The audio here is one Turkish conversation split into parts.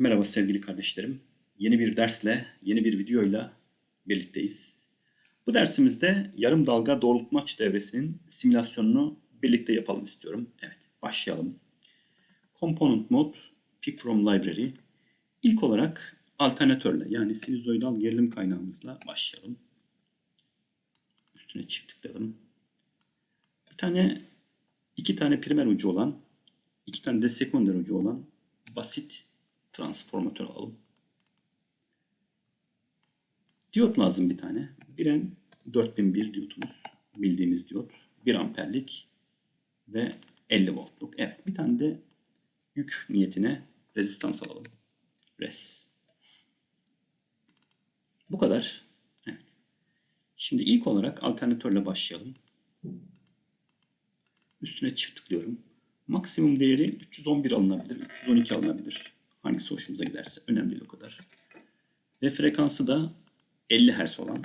Merhaba sevgili kardeşlerim. Yeni bir dersle, yeni bir videoyla birlikteyiz. Bu dersimizde yarım dalga doğrultmaç devresinin simülasyonunu birlikte yapalım istiyorum. Evet, başlayalım. Component Mode, Pick From Library. İlk olarak alternatörle yani sinüzoidal gerilim kaynağımızla başlayalım. Üstüne çift tıkladım. Bir tane, iki tane primer ucu olan, iki tane de sekonder ucu olan basit transformatör alalım. Diyot lazım bir tane. Biren 4001 diyotumuz. Bildiğimiz diyot. 1 amperlik ve 50 voltluk. Evet bir tane de yük niyetine rezistans alalım. Res. Bu kadar. Evet. Şimdi ilk olarak alternatörle başlayalım. Üstüne çift tıklıyorum. Maksimum değeri 311 alınabilir, 312 alınabilir. Hangisi hoşumuza giderse. Önemli değil o kadar. Ve frekansı da 50 Hz olan.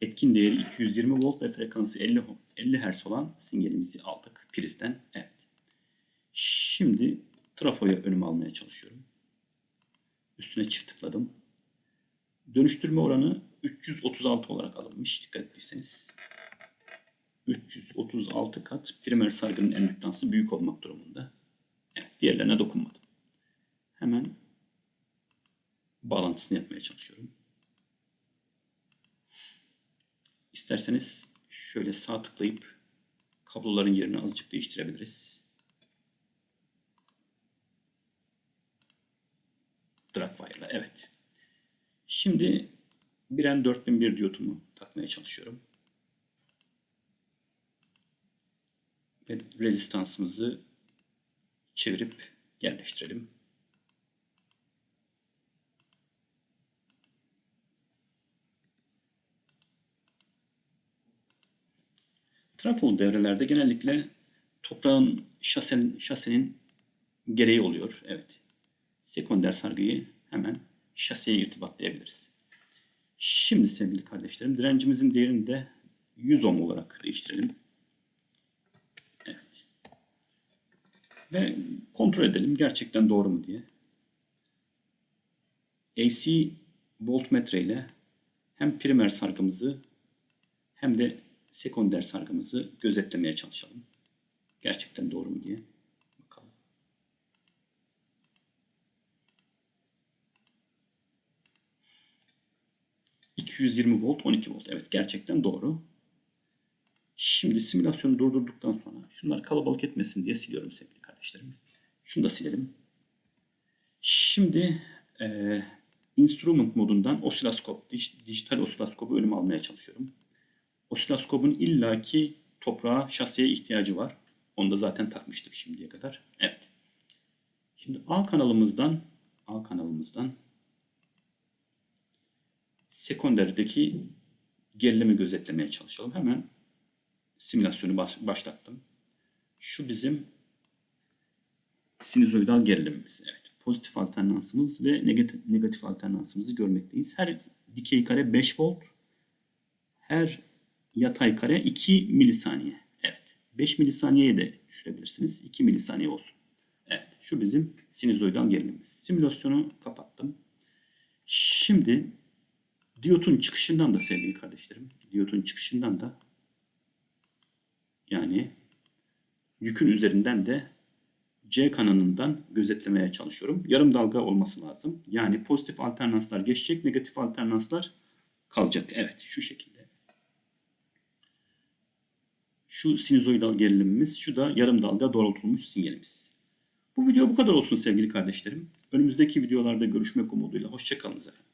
Etkin değeri 220 volt ve frekansı 50, 50 Hz olan sinyalimizi aldık prizden. Evet. Şimdi trafoya önüme almaya çalışıyorum. Üstüne çift tıkladım. Dönüştürme oranı 336 olarak alınmış. Dikkat ettiyseniz. 336 kat primer sargının endüktansı büyük olmak durumunda. Evet, diğerlerine dokunmadım. Hemen bağlantısını yapmaya çalışıyorum. İsterseniz şöyle sağ tıklayıp kabloların yerini azıcık değiştirebiliriz. Dragwire'la evet. Şimdi Biren 4001 diyotumu takmaya çalışıyorum. Ve rezistansımızı çevirip yerleştirelim. Trafol devrelerde genellikle toprağın şasenin, şasenin gereği oluyor. Evet. Sekonder sargıyı hemen şaseye irtibatlayabiliriz. Şimdi sevgili kardeşlerim direncimizin değerini de 100 ohm olarak değiştirelim. Evet. Ve kontrol edelim gerçekten doğru mu diye. AC voltmetre ile hem primer sargımızı hem de sekonder sargımızı gözetlemeye çalışalım. Gerçekten doğru mu diye. Bakalım. ...220 volt, 12 volt. Evet gerçekten doğru. Şimdi simülasyonu durdurduktan sonra... ...şunlar kalabalık etmesin diye siliyorum sevgili kardeşlerim. Şunu da silelim. Şimdi... E, instrument modundan osiloskop, dijital osiloskopu önüme almaya çalışıyorum. Osiloskopun illaki toprağa, şaseye ihtiyacı var. Onu da zaten takmıştık şimdiye kadar. Evet. Şimdi A kanalımızdan A kanalımızdan sekonderdeki gerilimi gözetlemeye çalışalım. Hemen simülasyonu başlattım. Şu bizim sinüzoidal gerilimimiz. Evet. Pozitif alternansımız ve negatif, negatif alternansımızı görmekteyiz. Her dikey kare 5 volt. Her yatay kare 2 milisaniye. Evet. 5 milisaniyeye de düşürebilirsiniz. 2 milisaniye olsun. Evet. Şu bizim sinüzoidal gerilimimiz. Simülasyonu kapattım. Şimdi diyotun çıkışından da sevgili kardeşlerim. Diyotun çıkışından da yani yükün üzerinden de C kanalından gözetlemeye çalışıyorum. Yarım dalga olması lazım. Yani pozitif alternanslar geçecek, negatif alternanslar kalacak. Evet, şu şekilde. Şu sinüzoidal gerilimimiz, şu da yarım dalga doğrultulmuş sinyalimiz. Bu video bu kadar olsun sevgili kardeşlerim. Önümüzdeki videolarda görüşmek umuduyla. Hoşçakalınız efendim.